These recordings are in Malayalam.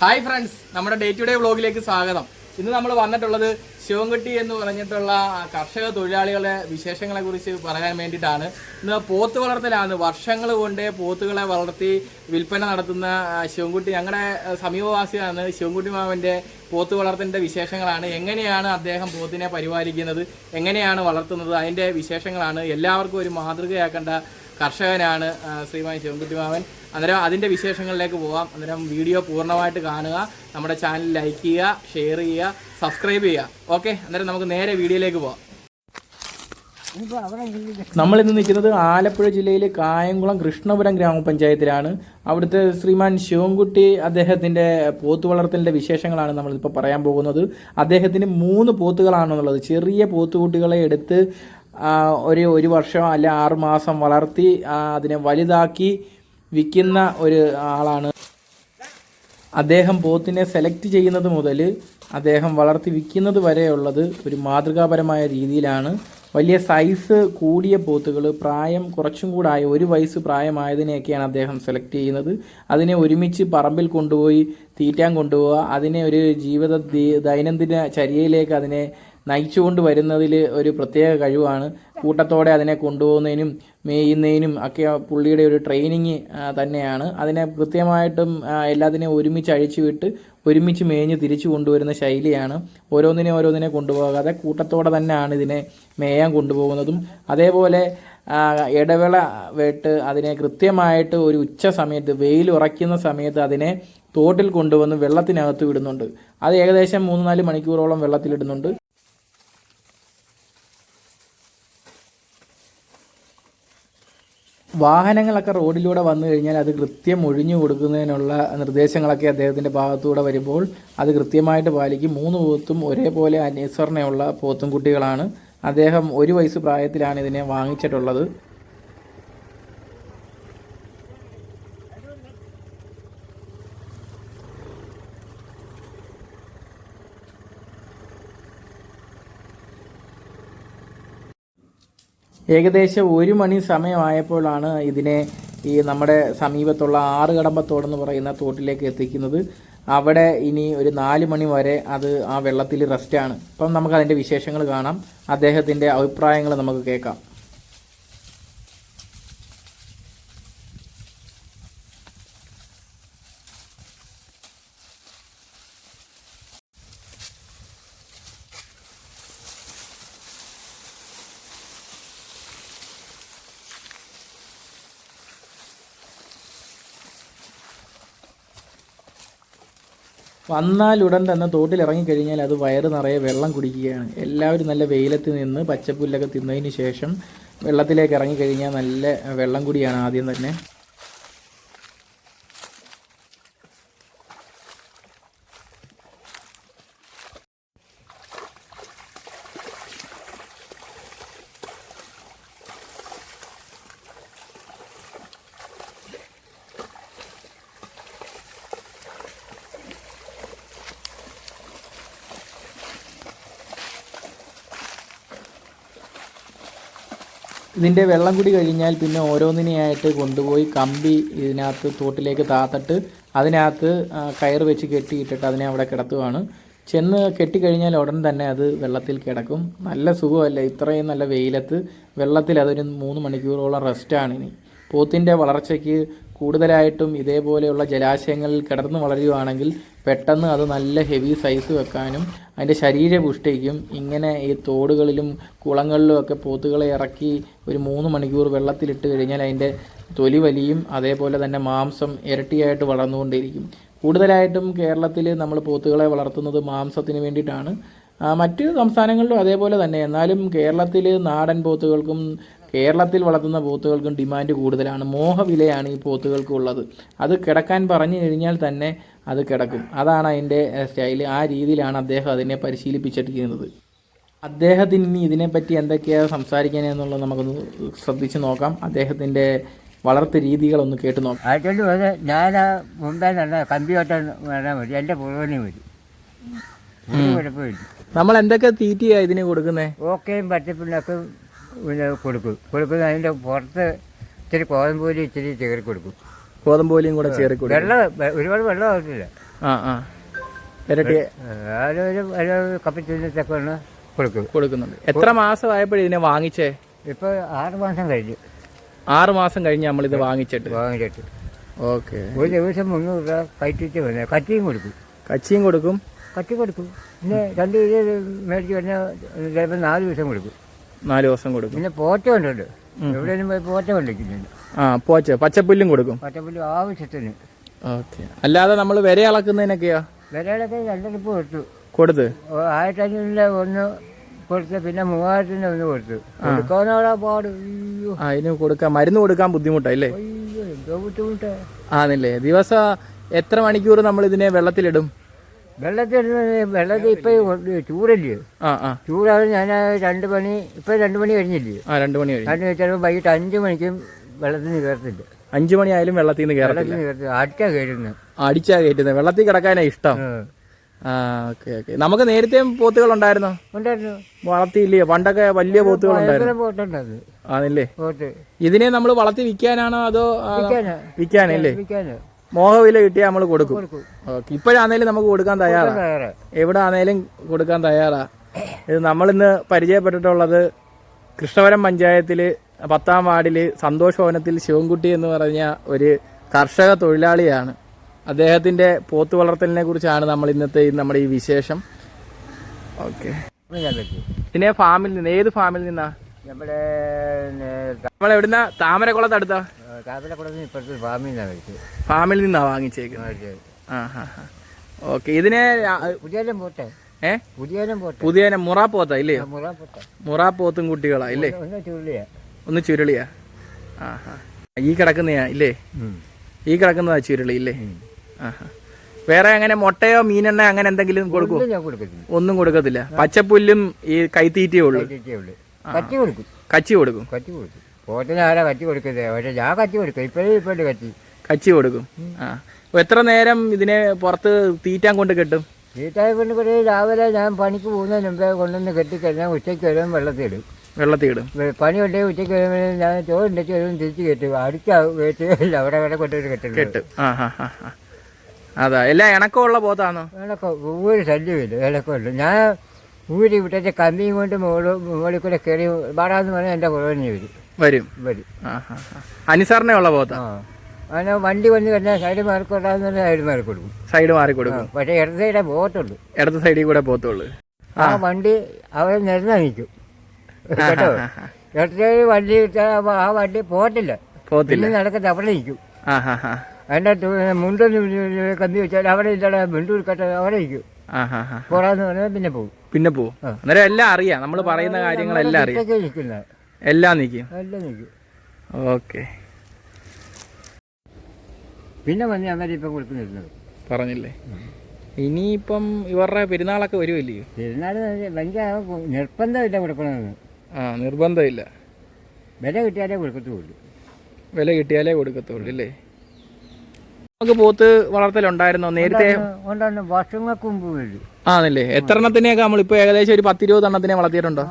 ഹായ് ഫ്രണ്ട്സ് നമ്മുടെ ഡേ ടു ഡേ വ്ളോഗിലേക്ക് സ്വാഗതം. ഇന്ന് നമ്മൾ വന്നിട്ടുള്ളത് ശിവൻകുട്ടി എന്ന് പറഞ്ഞിട്ടുള്ള കർഷക തൊഴിലാളികളുടെ വിശേഷങ്ങളെ കുറിച്ച് പറയാൻ വേണ്ടിയിട്ടാണ്. ഇന്ന് പോത്ത് വളർത്തലാണ്. വർഷങ്ങൾ കൊണ്ട് പോത്തുകളെ വളർത്തി വിൽപ്പന നടത്തുന്ന ശിവൻകുട്ടി ഞങ്ങളുടെ സമീപവാസിയാണ് ശിവൻകുട്ടി മാമന്റെ പോത്ത് വളർത്തലിന്റെ വിശേഷങ്ങളാണ്. എങ്ങനെയാണ് അദ്ദേഹം പോത്തിനെ പരിപാലിക്കുന്നത്? എങ്ങനെയാണ് വളർത്തുന്നത്? അതിന്റെ വിശേഷങ്ങളാണ്. എല്ലാവർക്കും ഒരു മാതൃകയാക്കേണ്ട കർഷകനാണ് ശ്രീമാൻ ശിവൻകുട്ടി മാമൻ അന്നേരം അതിന്റെ വിശേഷങ്ങളിലേക്ക് പോവാം. അന്നേരം വീഡിയോ പൂർണമായിട്ട് കാണുക നമ്മുടെ ചാനൽ ലൈക്ക് ചെയ്യുക ഷെയർ ചെയ്യുക സബ്സ്ക്രൈബ് ചെയ്യുക. ഓക്കെ അന്നേരം നമുക്ക് നേരെ വീഡിയോയിലേക്ക് പോവാം. നമ്മൾ ഇന്ന് നിൽക്കുന്നത് ആലപ്പുഴ ജില്ലയിലെ കായംകുളം കൃഷ്ണപുരം ഗ്രാമപഞ്ചായത്തിലാണ്. അവിടുത്തെ ശ്രീമാൻ ശിവൻകുട്ടി അദ്ദേഹത്തിന്റെ പോത്ത് വളർത്തലിന്റെ വിശേഷങ്ങളാണ് നമ്മളിപ്പോൾ പറയാൻ പോകുന്നത്. അദ്ദേഹത്തിന് മൂന്ന് പോത്തുകളാണെന്നുള്ളത്. ചെറിയ പോത്തുകുട്ടികളെ എടുത്ത് ഒരു ഒരു വർഷം അല്ല ആറ് മാസം വളർത്തി അതിനെ വലുതാക്കി വിൽക്കുന്ന ഒരു ആളാണ്. അദ്ദേഹം പോത്തിനെ സെലക്ട് ചെയ്യുന്നത് മുതൽ അദ്ദേഹം വളർത്തി വിൽക്കുന്നത് വരെയുള്ളത് ഒരു മാതൃകാപരമായ രീതിയിലാണ്. വലിയ സൈസ് കൂടിയ പോത്തുകൾ പ്രായം കുറച്ചും കൂടായ ഒരു വയസ്സ് പ്രായമായതിനെയൊക്കെയാണ് അദ്ദേഹം സെലക്ട് ചെയ്യുന്നത്. അതിനെ ഒരുമിച്ച് പറമ്പിൽ കൊണ്ടുപോയി തീറ്റാൻ കൊണ്ടുപോവുക അതിനെ ഒരു ജീവിത ദൈനംദിന ചര്യയിലേക്ക് അതിനെ നയിച്ചുകൊണ്ട് വരുന്നതിൽ ഒരു പ്രത്യേക കഴിവാണ്. കൂട്ടത്തോടെ അതിനെ കൊണ്ടുപോകുന്നതിനും മേയുന്നതിനും ഒക്കെ പുള്ളിയുടെ ഒരു ട്രെയിനിങ് തന്നെയാണ്. അതിനെ കൃത്യമായിട്ടും എല്ലാത്തിനെയും ഒരുമിച്ച് അഴിച്ചു വിട്ട് ഒരുമിച്ച് മേഞ്ഞ് തിരിച്ചു കൊണ്ടുവരുന്ന ശൈലിയാണ്. ഓരോന്നിനെ ഓരോന്നിനെ കൊണ്ടുപോകാതെ കൂട്ടത്തോടെ തന്നെയാണ് ഇതിനെ മേയാൻ കൊണ്ടുപോകുന്നതും. അതേപോലെ ഇടവേള വേട്ട് അതിനെ കൃത്യമായിട്ട് ഒരു ഉച്ച സമയത്ത് വെയിൽ ഉറയ്ക്കുന്ന സമയത്ത് അതിനെ തോട്ടിൽ കൊണ്ടുവന്ന് വെള്ളത്തിനകത്ത് വിടുന്നുണ്ട്. അത് ഏകദേശം മൂന്ന് നാല് മണിക്കൂറോളം വെള്ളത്തിലിടുന്നുണ്ട്. വാഹനങ്ങളൊക്കെ റോഡിലൂടെ വന്നു കഴിഞ്ഞാൽ അത് കൃത്യം ഒഴിഞ്ഞു കൊടുക്കുന്നതിനുള്ള നിർദ്ദേശങ്ങളൊക്കെ അദ്ദേഹത്തിന്റെ ഭാഗത്തൂടെ വരുമ്പോൾ അത് കൃത്യമായിട്ട് പാലിക്കും. മൂന്ന് പോത്തും ഒരേപോലെ അനുസരണയുള്ള പോത്തും കുട്ടികളാണ്. അദ്ദേഹം ഒരു വയസ്സ് പ്രായത്തിലാണ് ഇതിനെ വാങ്ങിച്ചിട്ടുള്ളത്. ഏകദേശം ഒരു മണി സമയമായപ്പോഴാണ് ഇതിനെ ഈ നമ്മുടെ സമീപത്തുള്ള ആറ് കടമ്പത്തോടെന്ന് പറയുന്ന തോട്ടിലേക്ക് എത്തിക്കുന്നത്. അവിടെ ഇനി ഒരു നാല് മണി വരെ അത് ആ വെള്ളത്തിൽ റെസ്റ്റാണ് അപ്പം നമുക്ക് അതിന്റെ വിശേഷങ്ങൾ കാണാം. അദ്ദേഹത്തിന്റെ അഭിപ്രായങ്ങൾ നമുക്ക് കേൾക്കാം. വന്നാലുടൻ തന്നെ തോട്ടിൽ ഇറങ്ങിക്കഴിഞ്ഞാൽ അത് വയറ് നിറയെ വെള്ളം കുടിക്കുകയാണ്. എല്ലാവരും നല്ല വെയിലത്ത് നിന്ന് പച്ചപ്പുല്ലൊക്കെ തിന്നതിന് ശേഷം വെള്ളത്തിലേക്ക് ഇറങ്ങിക്കഴിഞ്ഞാൽ നല്ല വെള്ളം കുടിയാണ് ആദ്യം തന്നെ. ഇതിന്റെ വെള്ളം കൂടി കഴിഞ്ഞാൽ പിന്നെ ഓരോന്നിനെയായിട്ട് കൊണ്ടുപോയി കമ്പി ഇതിനകത്ത് തോട്ടിലേക്ക് താത്തിട്ട് അതിനകത്ത് കയർ വെച്ച് കെട്ടിയിട്ടിട്ട് അതിനെ അവിടെ കിടത്തുവാണ്. ചെന്ന് കെട്ടിക്കഴിഞ്ഞാൽ ഉടൻ തന്നെ അത് വെള്ളത്തിൽ കിടക്കും. നല്ല സുഖമല്ല? ഇത്രയും നല്ല വെയിലത്ത് വെള്ളത്തിൽ അതൊരു മൂന്ന് മണിക്കൂറോളം റെസ്റ്റാണ് ഇനി. പോത്തിന്റെ വളർച്ചയ്ക്ക് കൂടുതലായിട്ടും ഇതേപോലെയുള്ള ജലാശയങ്ങളിൽ കിടന്ന് വളരുകയാണെങ്കിൽ പെട്ടെന്ന് അത് നല്ല ഹെവി സൈസ് വെക്കാനും അതിന്റെ ശരീരപുഷ്ടിക്കും ഇങ്ങനെ ഈ തോടുകളിലും കുളങ്ങളിലും ഒക്കെ പോത്തുകളെ ഇറക്കി ഒരു മൂന്ന് മണിക്കൂർ വെള്ളത്തിലിട്ട് കഴിഞ്ഞാൽ അതിന്റെ തൊലി വലിയും അതേപോലെ തന്നെ മാംസം ഇരട്ടിയായിട്ട് വളർന്നുകൊണ്ടിരിക്കും കൂടുതലായിട്ടും കേരളത്തിൽ നമ്മൾ പോത്തുകളെ വളർത്തുന്നത് മാംസത്തിന് വേണ്ടിയിട്ടാണ്. മറ്റ് സംസ്ഥാനങ്ങളിലും അതേപോലെ തന്നെ. എന്നാലും കേരളത്തിൽ നാടൻ പോത്തുകൾക്കും കേരളത്തിൽ വളർത്തുന്ന പോത്തുകൾക്കും ഡിമാൻഡ് കൂടുതലാണ്. മോഹവിലയാണ് ഈ പോത്തുകൾക്കുള്ളത്. അത് കിടക്കാൻ പറഞ്ഞു കഴിഞ്ഞാൽ തന്നെ അത് കിടക്കും. അതാണ് അതിന്റെ സ്റ്റൈൽ ആ രീതിയിലാണ് അദ്ദേഹം അതിനെ പരിശീലിപ്പിച്ചിരിക്കുന്നത്. അദ്ദേഹത്തിന് ഇനി ഇതിനെപ്പറ്റി എന്തൊക്കെയാണ് സംസാരിക്കാനെന്നുള്ളത് നമുക്കൊന്ന് ശ്രദ്ധിച്ച് നോക്കാം. അദ്ദേഹത്തിന്റെ വളർത്തു രീതികളൊന്ന് കേട്ട് നോക്കാം. ആയിട്ടുണ്ട് ഞാൻ മുമ്പേ തന്നെ കമ്പ്യൂട്ടർ വരാൻ മതി എന്റെ പുറകിന് മതി കുഴപ്പമില്ല. നമ്മൾ എന്തൊക്കെ തീറ്റയാണ് ഇതിന് കൊടുക്കുന്നത് ഓക്കെയും പച്ചപ്പിണ്ണൊക്കെ പിന്നെ കൊടുക്കും. കൊടുക്കുന്ന അതിന്റെ പുറത്ത് ഇച്ചിരി കോതമ്പോലി ഇച്ചിരി ചേറി കൊടുക്കും. ഗോതമ്പോലിയും കൂടെ ചേറി കൊടുക്കും. വെള്ളം ഒരുപാട് വെള്ളം ആവശ്യമില്ല. ആ ആ. ഇരട്ടി അതൊരു ഒരു ഒന്ന് കൊടുക്കും. കൊടുക്കുന്നുണ്ട്. എത്ര മാസമായപ്പോഴും ഇതിനെ വാങ്ങിച്ചേ? ഇപ്പോൾ ആറ് മാസം കഴിഞ്ഞു. ആറ് മാസം കഴിഞ്ഞ് നമ്മളിത് വാങ്ങിച്ചിട്ട്. വാങ്ങിച്ചിട്ട്. ഓക്കെ. ഒരു ദിവസം മുന്നൂറ് രൂപ കയറ്റിച്ച് വന്നെ. കച്ചിയും കൊടുക്കും. കച്ചിയും കൊടുക്കും. കച്ചി കൊടുക്കും. പിന്നെ രണ്ട് ഇത് മേടിച്ച് കഴിഞ്ഞാൽ ചിലപ്പോൾ നാല് ദിവസം കൊടുക്കും. നാല് ദിവസം കൊടുക്കും. പിന്നെ പോറ്റ കൊണ്ടുണ്ട് എവിടെയും പോയി പോറ്റ കൊണ്ടിരിക്കുന്നുണ്ട് ആ പോച്ച പച്ചപ്പുല്ലും കൊടുക്കും. പച്ചപ്പുല്ല് ആവശ്യത്തിന്. ഓക്കെ. അല്ലാതെ നമ്മൾ വിര അളക്കുന്നതിനൊക്കെയോ? വിലകളൊക്കെ രണ്ടരപ്പ് കൊടുത്തു. കൊടുത്ത്? ഓ, ആയിരത്തഞ്ഞൂറിന്റെ ഒന്ന് കൊടുത്ത് പിന്നെ മൂവായിരത്തിന്റെ ഒന്ന് കൊടുത്തു. കൊടുക്കാനോടാ പാട്. അയ്യോ. ആ ഇതിന് കൊടുക്കാൻ മരുന്ന് കൊടുക്കാൻ ബുദ്ധിമുട്ടല്ലേ അയ്യോ എന്തോ ബുദ്ധിമുട്ടാ. ആണല്ലേ. ദിവസം എത്ര മണിക്കൂർ നമ്മൾ ഇതിനെ വെള്ളത്തിലിടും? വെള്ളത്തിൽ വെള്ളത്തിൽ ഇപ്പൊ ചൂടല്ലേ? ആ ഞാൻ രണ്ട് മണി ഇപ്പൊ രണ്ട് മണി കഴിഞ്ഞില്ലേ? ആ രണ്ട് മണി കഴിഞ്ഞു. ചിലപ്പോൾ വൈകിട്ട് അഞ്ച് മണിക്കും വെള്ളത്തിന് കയറത്തില്ല. അഞ്ചു മണി ആയാലും വെള്ളത്തിൽ നിന്ന് കയറത്തില്ല. അടിച്ചാ കയറുന്നത് അടിച്ചാ കയറ്റുന്നത് വെള്ളത്തിൽ കിടക്കാനാ ഇഷ്ടം. ആ. Okay okay. നമുക്ക് നേരത്തെ പോത്തുകൾ ഉണ്ടായിരുന്നോ? ഉണ്ടായിരുന്നു. വളർത്തിയില്ലേ? പണ്ടൊക്കെ വലിയ പോത്തുകൾ ഉണ്ടായിരുന്നു. ആണല്ലേ? ഇതിനെ നമ്മൾ വളർത്തി വിൽക്കാനാണോ അതോ വിൽക്കാനല്ലേ? വിൽക്കാനോ. മോഹവില കിട്ടിയാൽ നമ്മൾ കൊടുക്കും. ഓക്കെ. ഇപ്പോഴാണേലും നമുക്ക് കൊടുക്കാൻ തയ്യാറാ? എവിടെ ആണേലും കൊടുക്കാൻ തയ്യാറാ? ഇത് നമ്മളിന്ന് പരിചയപ്പെട്ടിട്ടുള്ളത് കൃഷ്ണപുരം പഞ്ചായത്തിൽ പത്താം വാർഡിൽ സന്തോഷ് ഭവനത്തിൽ ശിവൻകുട്ടി എന്ന് പറഞ്ഞ ഒരു കർഷക തൊഴിലാളിയാണ്. അദ്ദേഹത്തിന്റെ പോത്ത് വളർത്തലിനെ കുറിച്ചാണ് നമ്മൾ ഇന്നത്തെ നമ്മുടെ ഈ വിശേഷം. ഓക്കെ. പിന്നെ ഫാമിൽ നിന്ന് ഏത് ഫാമിൽ നിന്നാ? നമ്മുടെ നമ്മൾ എവിടുന്ന താമരക്കുളത്ത് അടുത്താ? കാപ്പിലക്കുളത്തിന് ഇപ്പുറത്ത് ഫാമിൽ നിന്നാണ് ഫാമിൽ നിന്നാ വാങ്ങിച്ചേക്കുന്നത്. ആ ഹാ ഹാ. ഓക്കെ ഇതിനെ പുതിയാലും പോട്ടെ ഏ? പുതിയാലും പോട്ടെ പുതിയാലും മുറ പോത്ത ഇല്ലേ? മുറ പോത്തും. കുട്ടികളാ ഇല്ലേ? ഒന്ന് ചുരുളിയാ. ആ ഹാ. ഈ കിടക്കുന്നയാ ഇല്ലേ? ഈ കിടക്കുന്നതാ ചുരുളി ഇല്ലേ? ആ ഹാ. വേറെ അങ്ങനെ മുട്ടയോ മീനെണ്ണ അങ്ങനെ എന്തെങ്കിലും കൊടുക്കും ഒന്നും ഞാൻ കൊടുക്കത്തില്ല. ഒന്നും കൊടുക്കത്തില്ല. പച്ചപ്പുല്ലും ഈ കൈത്തീറ്റയേ ഉള്ളൂ. കറ്റി കൊടുക്കും കച്ചി കൊടുക്കും കച്ചി കൊടുക്കും പോത്തിന് ആരാ കച്ചി കൊടുക്കുന്നത് പക്ഷെ ഞാൻ കച്ചി കൊടുക്കും ഇപ്പോഴേ ഇപ്പോഴും കച്ചി. കച്ചി കൊടുക്കും ആ. എത്ര നേരം ഇതിനെ പുറത്ത് തീറ്റാൻ കൊണ്ട് കെട്ടും? തീറ്റാൻ കൊണ്ട് കുറേ രാവിലെ ഞാൻ പണിക്ക് പോകുന്നതിന് മുമ്പേ കൊണ്ടുവന്ന് കെട്ടിക്കഴിഞ്ഞാൽ ഉച്ചയ്ക്ക് വരുമ്പോൾ വെള്ളത്തിൽ ഇടും വെ- പണി ഉണ്ടെങ്കിൽ ഉച്ചയ്ക്ക് വരുമ്പോൾ ഞാൻ ചോറുണ്ടെച്ച് വരുമ്പോൾ തിരിച്ച് കെട്ടും. അടിച്ചാ കെട്ടുകയില്ല അവിടെ അവിടെ കൊണ്ടുപോയി കെട്ടും. കെട്ടും. ആ ഹാ ഹാ അതാ. എല്ലാം ഇണക്കമുള്ള പോത്താണോ ഇണക്കം. ഒരു ശല്യമില്ല ഇണക്കമില്ല ഞാൻ ഊരി വിട്ടിട്ട് കമ്പിയും കൊണ്ട് മുകളിൽ മുകളിൽ കൂടെ കയറി വാടാന്ന് പറഞ്ഞാൽ എന്റെ തന്നെ വരും. വരും. വരും. അനുസരണ ഉള്ള പോത്താ അങ്ങനെ വണ്ടി വന്ന് കഴിഞ്ഞാൽ സൈഡ് മാറിക്കൊണ്ടാന്ന് പറഞ്ഞാൽ സൈഡ് മാറി കൊടുക്കും. സൈഡ് മാറി കൊടുക്കും. പക്ഷേ ഇടത് സൈഡേ പോകത്തുള്ളൂ. ഇടത്ത് സൈഡിൽ കൂടെ പോകത്തുള്ളൂ. ആ വണ്ടി അവരെ നിരന്നാ നിൽക്കും. കേട്ടോ? ഇടത് സൈഡ് വണ്ടി ആ വണ്ടി പോകത്തില്ല. പോകത്തില്ല. നടക്കത്തെ അവിടെ നിൽക്കും. അതിന്റെ മുണ്ടൊന്ന് കമ്പി വെച്ചാൽ അവിടെ ഇല്ലാതെ മുണ്ട് കൊടുക്കട്ടെ അവിടെ നിൽക്കും. പോടാന്ന് പറഞ്ഞാൽ പിന്നെ പോകും. പിന്നെ പോവും അന്നേരം എല്ലാം അറിയാം. നമ്മൾ പറയുന്ന കാര്യങ്ങളെല്ലാം അറിയാം. എല്ലാം നീക്കും. എല്ലാം നിൽക്കും ഓക്കെ. പിന്നെ വന്ന് അന്നേരം ഇപ്പം കൊടുക്കുന്നിരുന്നത് പറഞ്ഞില്ലേ? ഇനിയിപ്പം ഇവരുടെ പെരുന്നാളൊക്കെ വരുമല്ലേ പെരുന്നാൾ ഭയങ്കര നിർബന്ധമില്ല കൊടുക്കണമെന്ന്. ആ നിർബന്ധമില്ല. വില കിട്ടിയാലേ കൊടുക്കത്തുള്ളൂ. വില കിട്ടിയാലേ കൊടുക്കത്തുള്ളൂ അല്ലേ നമുക്ക് പോത്ത് വളർത്തലുണ്ടായിരുന്നോ? നേരത്തെ വർഷങ്ങൾക്ക് മുമ്പ് വരും. ആണല്ലേ? എത്ര എണ്ണത്തിനെയൊക്കെ നമ്മളിപ്പോ ഏകദേശം ഒരു പത്തിരുപത് എണ്ണത്തിനെ വളർത്തിയിട്ടുണ്ടോ?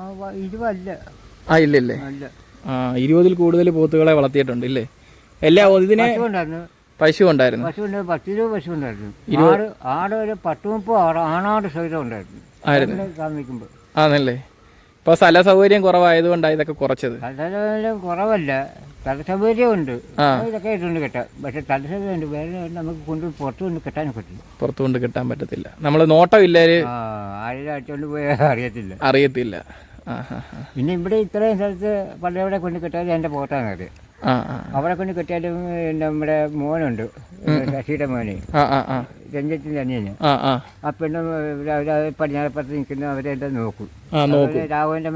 ആ, ഇല്ലല്ലേ. ആ ഇരുപതിൽ കൂടുതൽ പോത്തുകളെ വളർത്തിയിട്ടുണ്ട് ഇല്ലേ? എല്ലാ ഇതിനെ പശു ഉണ്ടായിരുന്നു. പശു ഉണ്ടായിരുന്നു. പശു ആട് ഒരു പത്ത് മുപ്പത് ആട് ആണാട് സഹിതം ഉണ്ടായിരുന്നു. ആയിരുന്നു. ആണല്ലേ? ഇപ്പൊ സ്ഥല സൗകര്യം കുറവായതുകൊണ്ടാണ് ഇതൊക്കെ കുറച്ചത്. കുറവല്ല. കുറവല്ല സൗകര്യം ഉണ്ട് ഇതൊക്കെ ഇട്ടുണ്ട് കെട്ടാം. പക്ഷെ സ്ഥല ഉണ്ട് വേറെ നമുക്ക് കൊണ്ട് പുറത്തു കൊണ്ട് കെട്ടാൻ പറ്റില്ല. പുറത്തുകൊണ്ട് കിട്ടാൻ പറ്റത്തില്ല. നമ്മൾ നോട്ടം ആ ആയിരം അടിച്ചോണ്ട് പോയാൽ അറിയത്തില്ല. അറിയത്തില്ല. പിന്നെ ഇവിടെ ഇത്രയും സ്ഥലത്ത് പള്ളിയുടെ കൊണ്ട് കിട്ടാതെ എന്റെ പോട്ടാണ് അത് അവിടെ കൊണ്ട് കിട്ടിയാലും നമ്മുടെ മോനുണ്ട്. ശശിയുടെ മോനെ. ആ ആ ആ. അനിയന്. പെണ്ണ് അവർ പടിഞ്ഞാറപ്പുറത്ത് നിൽക്കുന്ന അവരെല്ലാം നോക്കും. ആ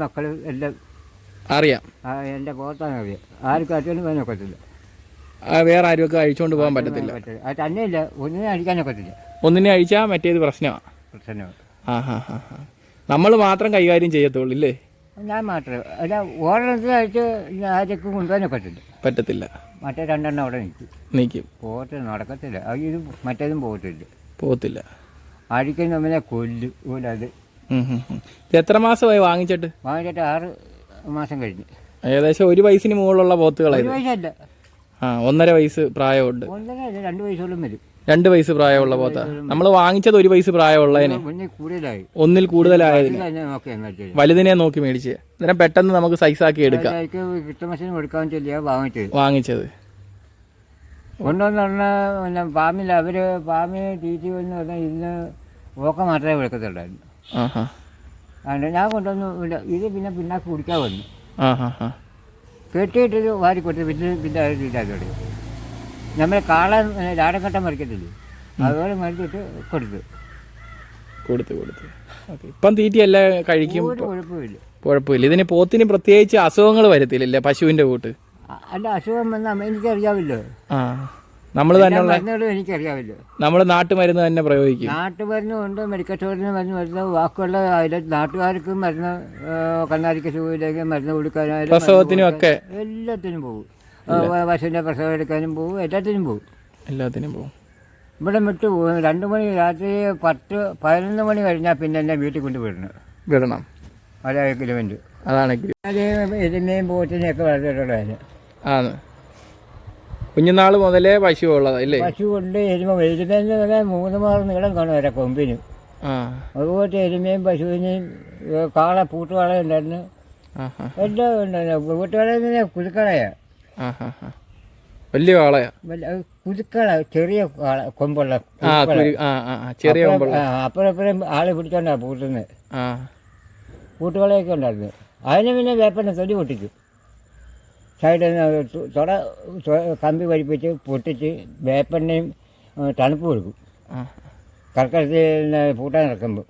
മക്കൾ അവർ എല്ലാം അറിയാം. എന്റെ പോത്താണ് അറിയാം. ആർക്കും അച്ഛനും പോകാൻ ഒക്കത്തില്ല. ആ, വേറെ ഒക്കെ അഴിച്ചുകൊണ്ട് പോകാൻ പറ്റത്തില്ല. അത് തന്നെയില്ല ഒന്നിനും അടിക്കാനൊക്കത്തില്ല ഒന്നിനെ അഴിച്ചാൽ മറ്റേത് പ്രശ്നമാണ് പ്രശ്നമാണ് നമ്മൾ മാത്രം കൈകാര്യം ചെയ്യത്തുള്ളൂ ഇല്ലേ? ഞാൻ മാത്രമേ അല്ല ഓടണത് ആരൊക്കെ ആരൊക്കെ കൊണ്ടുപോകാനൊക്കത്തില്ല പറ്റത്തില്ല. മറ്റേ രണ്ടെണ്ണം അവിടെ നിൽക്കും. നിൽക്കും. പോകത്തില്ല നടക്കത്തില്ല. അത് ഇത് മറ്റേതും പോകത്തില്ല. പോകത്തില്ല. അഴിക്കുന്ന നമ്മളെ കൊല്ലും ഉം. ഇത് എത്ര മാസമായി വാങ്ങിച്ചിട്ട്? വാങ്ങിച്ചിട്ട് ആറ് മാസം കഴിഞ്ഞ്. ഏകദേശം ഒരു വയസ്സിന് മുകളിലുള്ള ഒരു വയസ്സല്ല. ആ ഒന്നര വയസ്സ് പ്രായമുണ്ട്. ഒന്നര അല്ല രണ്ട് വയസ്സോളം വരും. രണ്ട് വയസ്സ് പ്രായമുള്ള പോത്ത. നമ്മൾ വാങ്ങിച്ചത് ഒരു വയസ്സ് പ്രായമുള്ളതിന്. ഒന്നിൽ കൂടുതലായതിന്. വലുതിനെ നോക്കി മേടിച്ച്. അന്നേരം പെട്ടെന്ന് നമുക്ക് സൈസ് ആക്കി എടുക്കാം വാങ്ങിച്ചത്. കൊണ്ടുവന്ന് പറഞ്ഞ പിന്നെ ഫാമിൽ അവർ ഫാമിൽ തീറ്റി എന്ന് പറഞ്ഞാൽ ഇന്ന് ഓക്ക മാത്രമേ വിളക്കത്തുള്ളായിരുന്നു അതുകൊണ്ട് ഞാൻ കൊണ്ടുവന്ന്. ഇത് പിന്നെ പിന്നാക്ക് കുടിക്കാൻ വന്നു. ആഹാ ഹാ കെട്ടിയിട്ട് വാരി കൊടുത്ത് പിന്നെ പിന്നെ ഇതാക്കി ഇതാക്കി നമ്മൾ കാള ലാടക്കട്ടം മറിക്കത്തില്ലേ? അതുപോലെ മറിച്ചിട്ട് കൊടുത്തു. കൊടുത്ത് കൊടുത്ത്. ഇപ്പം ഇപ്പം തീറ്റയെല്ലാം കഴിക്കും. കുഴപ്പമില്ല കുഴപ്പമില്ല. ഇതിന് പോത്തിന് പ്രത്യേകിച്ച് അസുഖങ്ങൾ വരത്തില്ല പശുവിന്റെ കൂട്ട്. അല്ല അസുഖം വന്നാൽ എനിക്കറിയാവില്ലോ ആ നമ്മൾ തന്നെ എനിക്ക് എനിക്കറിയാമല്ലോ. നമ്മൾ നാട്ടുമരുന്ന് തന്നെ പ്രയോഗിക്കും. കൊണ്ട് മെഡിക്കൽ സ്റ്റോറിന് മരുന്ന് മരുന്ന് വാക്കുള്ള അതിലെ നാട്ടുകാർക്കും മരുന്ന് ആ, കണ്ണാടിക്ക് സുഖമില്ലെങ്കിൽ മരുന്ന് കൊടുക്കാനായാലും പ്രസവത്തിനും ഒക്കെ. എല്ലാത്തിനും പോകും. പശുവിന്റെ പ്രസവം എടുക്കാനും പോകും എല്ലാത്തിനും പോകും എല്ലാത്തിനും പോകും ഇവിടെ വിട്ട് പോകും രണ്ട് മണി രാത്രി പത്ത് പതിനൊന്ന് മണി കഴിഞ്ഞാൽ പിന്നെ എന്നെ വീട്ടിൽ കൊണ്ട് വിടണം. അര കിലോമീറ്റർ അതാണ് അത് എരുമയും പോത്തിനെയൊക്കെ വളർത്തിയിട്ടുള്ളതാണ് ആണ്. കുഞ്ഞുനാൾ മുതലേ പശു ഉള്ളതല്ലേ പശു കൊണ്ട് എരുമ എരുമയെന്ന് പറഞ്ഞാൽ മൂന്ന് മാറും നീളം കാണും വരെ കൊമ്പിന്. അതുപോലെ എരുമയും പശുവിനെയും കാള പൂട്ടുകാള ഉണ്ടായിരുന്നു. ആഹാ. എല്ലാം ഉണ്ടായിരുന്നു. പൂട്ടുകാള ഹാ വലിയ കാളയാ കുതുക്കള ചെറിയ കൊമ്പുള്ള ചെറിയ കൊമ്പുള്ള. അപ്പുറപ്പുറം ആൾ പിടിച്ചോണ്ടാ പൂട്ടുന്നത് കൂട്ടുകളെയൊക്കെ ഉണ്ടായിരുന്നു. അതിന് പിന്നെ വേപ്പന തൊടി പൊട്ടിക്കും സൈഡിൽ നിന്ന് തുട കമ്പി വലിപ്പിച്ച് പൊട്ടിച്ച് വേപ്പെണ്ണയും തണുപ്പ് കൊടുക്കും. ആ. കർക്കരത്തിൽ പൂട്ടാൻ ഇറക്കുമ്പോൾ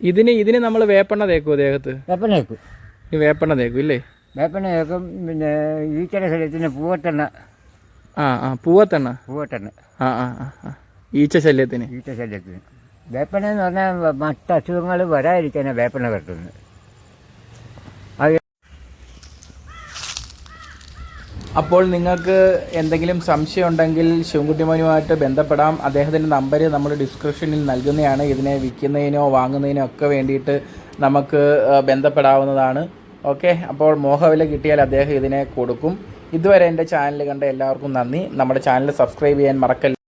ഇതിന് ഇതിന് നമ്മൾ വേപ്പെണ്ണ തേക്കും ദേഹത്ത്? വേപ്പെണ്ണ തേക്കും. വേപ്പെണ്ണ തേക്കും ഇല്ലേ? വേപ്പെണ്ണ വെക്കും പിന്നെ ഈച്ചയുടെ ശല്യത്തിന് പൂവത്തെണ്ണ. ആ ആ പൂവത്തെണ്ണ? പൂവത്തെണ്ണ. ആ ആ ആ ഈച്ച ശല്യത്തിന്? ഈച്ച ശല്യത്തിന്. വേപ്പന എന്ന് പറഞ്ഞാൽ മറ്റ് അസുഖങ്ങൾ വരാതിരിക്കാനാണ് വേപ്പന കെട്ടുന്നത്. അപ്പോൾ നിങ്ങൾക്ക് എന്തെങ്കിലും സംശയം ഉണ്ടെങ്കിൽ ശിവൻകുട്ടിമോനുമായിട്ട് ബന്ധപ്പെടാം. അദ്ദേഹത്തിന്റെ നമ്പർ നമ്മൾ ഡിസ്ക്രിപ്ഷനിൽ നൽകുന്നതാണ്. ഇതിനെ വിൽക്കുന്നതിനോ വാങ്ങുന്നതിനോ ഒക്കെ വേണ്ടിയിട്ട് നമുക്ക് ബന്ധപ്പെടാവുന്നതാണ്. ഓക്കെ അപ്പോൾ മോഹവില കിട്ടിയാൽ അദ്ദേഹം ഇതിനെ കൊടുക്കും. ഇതുവരെ എന്റെ ചാനൽ കണ്ട എല്ലാവർക്കും നന്ദി. നമ്മുടെ ചാനൽ സബ്സ്ക്രൈബ് ചെയ്യാൻ മറക്കല്ല.